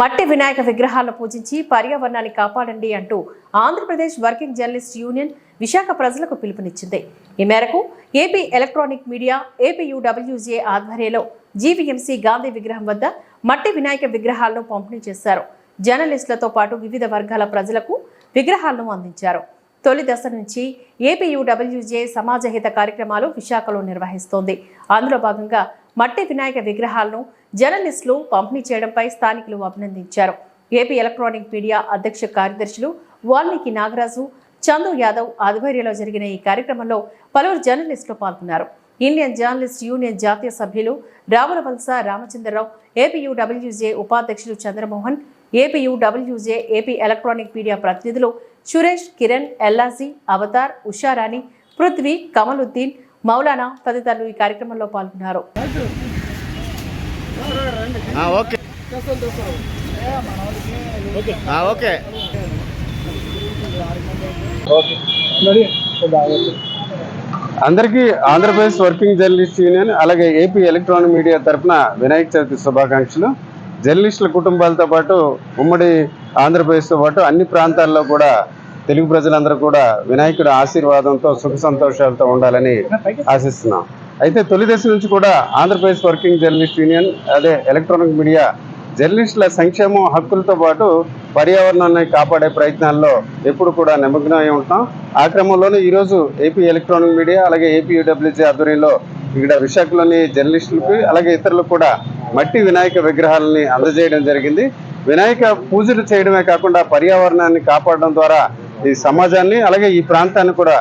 మట్టి వినాయక విగ్రహాలను పూజించి పర్యావరణాన్ని కాపాడండి అంటూ Andhra Pradesh working journalist union Visakha ప్రజలకు పిలుపునిచ్చింది. ఈ మేరకు ఏపీ ఎలక్ట్రానిక్ మీడియా ఏపీయూడబ్ల్యూజే ఆధ్వర్యంలో జీవీఎంసీ గాంధీ విగ్రహం వద్ద మట్టి వినాయక విగ్రహాలను పంపిణీ చేశారు. జర్నలిస్టులతో పాటు వివిధ వర్గాల ప్రజలకు విగ్రహాలను అందించారు. తొలి దశ నుంచి ఏపీయూడబ్ల్యూజే సమాజహిత కార్యక్రమాలు విశాఖలో నిర్వహిస్తోంది. అందులో భాగంగా మట్టి వినాయక విగ్రహాలను జర్నలిస్టులు పంపిణీ చేయడంపై స్థానికులు అభినందించారు. ఏపీ ఎలక్ట్రానిక్ మీడియా అధ్యక్ష కార్యదర్శులు వాల్మీకి నాగరాజు చందు యాదవ్ ఆధ్వర్యంలో జరిగిన ఈ కార్యక్రమంలో పలువురు జర్నలిస్టులు పాల్గొన్నారు. ఇండియన్ జర్నలిస్ట్ యూనియన్ జాతీయ సభ్యులు రావులవలస రామచంద్రరావు ఏపీయూడబ్ల్యూజే ఉపాధ్యక్షులు Chandramohan APUWJ AP electronic media ప్రతినిధులు సురేష్ కిరణ్ ఎల్లాజీ అవతార్ ఉషారాణి పృథ్వీ కమలుద్దీన్ మౌలానా తదితరులు ఈ కార్యక్రమంలో పాల్గొన్నారు. ఆ, ఓకే. ఆ, ఓకే. అందరికీ ఆంధ్రప్రదేశ్ వర్కింగ్ జర్నలిస్ట్ యూనియన్ అలాగే ఏపీ ఎలక్ట్రానిక్ మీడియా తరఫున వినాయక చవితి శుభాకాంక్షలు. జర్నలిస్టుల కుటుంబాలతో పాటు ఉమ్మడి ఆంధ్రప్రదేశ్తో పాటు అన్ని ప్రాంతాల్లో కూడా తెలుగు ప్రజలందరూ కూడా వినాయకుడి ఆశీర్వాదంతో సుఖ సంతోషాలతో ఉండాలని ఆశిస్తున్నాం. అయితే తొలి దశ నుంచి కూడా ఆంధ్రప్రదేశ్ వర్కింగ్ జర్నలిస్ట్ యూనియన్ అదే ఎలక్ట్రానిక్ మీడియా జర్నలిస్టుల సంక్షేమం హక్కులతో పాటు పర్యావరణాన్ని కాపాడే ప్రయత్నాల్లో ఎప్పుడు కూడా నిమగ్నమై ఉంటాం. ఆ క్రమంలోనే ఈరోజు ఏపీ ఎలక్ట్రానిక్ మీడియా అలాగే ఏపీ యూడబ్ల్యూజీ ఆధ్వర్యంలో ఇక్కడ విశాఖలోని జర్నలిస్టులకి అలాగే ఇతరులకు కూడా మట్టి వినాయక విగ్రహాలని అందజేయడం జరిగింది. వినాయక పూజలు చేయడమే కాకుండా పర్యావరణాన్ని కాపాడడం ద్వారా ఈ సమాజాన్ని అలాగే ఈ ప్రాంతాన్ని కూడా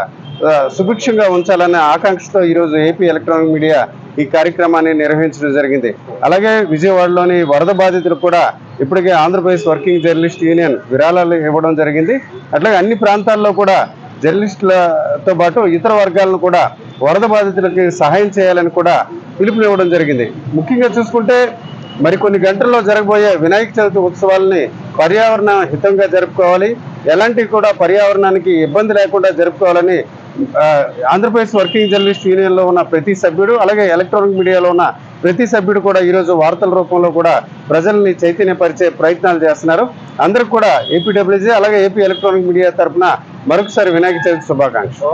సుభిక్షంగా ఉంచాలనే ఆకాంక్షతో ఈరోజు ఏపీ ఎలక్ట్రానిక్ మీడియా ఈ కార్యక్రమాన్ని నిర్వహించడం జరిగింది. అలాగే విజయవాడలోని వరద బాధితులు కూడా ఇప్పటికే ఆంధ్రప్రదేశ్ వర్కింగ్ జర్నలిస్ట్ యూనియన్ విరాళాలు ఇవ్వడం జరిగింది. అట్లాగే అన్ని ప్రాంతాల్లో కూడా జర్నలిస్టులతో పాటు ఇతర వర్గాలను కూడా వరద బాధితులకి సహాయం చేయాలని కూడా పిలుపునివ్వడం జరిగింది. ముఖ్యంగా చూసుకుంటే మరికొన్ని గంటల్లో జరగబోయే వినాయక చవితి ఉత్సవాలని పర్యావరణ హితంగా జరుపుకోవాలి. ఎలాంటి కూడా పర్యావరణానికి ఇబ్బంది లేకుండా జరుపుకోవాలని ఆంధ్రప్రదేశ్ వర్కింగ్ జర్నలిస్ట్ యూనియన్లో ఉన్న ప్రతి సభ్యుడు అలాగే ఎలక్ట్రానిక్ మీడియాలో ఉన్న ప్రతి సభ్యుడు కూడా ఈరోజు వార్తల రూపంలో కూడా ప్రజల్ని చైతన్యపరిచే ప్రయత్నాలు చేస్తున్నారు. అందరికి కూడా ఏపీడబ్ల్యూజీ అలాగే ఏపీ ఎలక్ట్రానిక్ మీడియా తరఫున మరొకసారి వినాయక చవితి శుభాకాంక్షలు.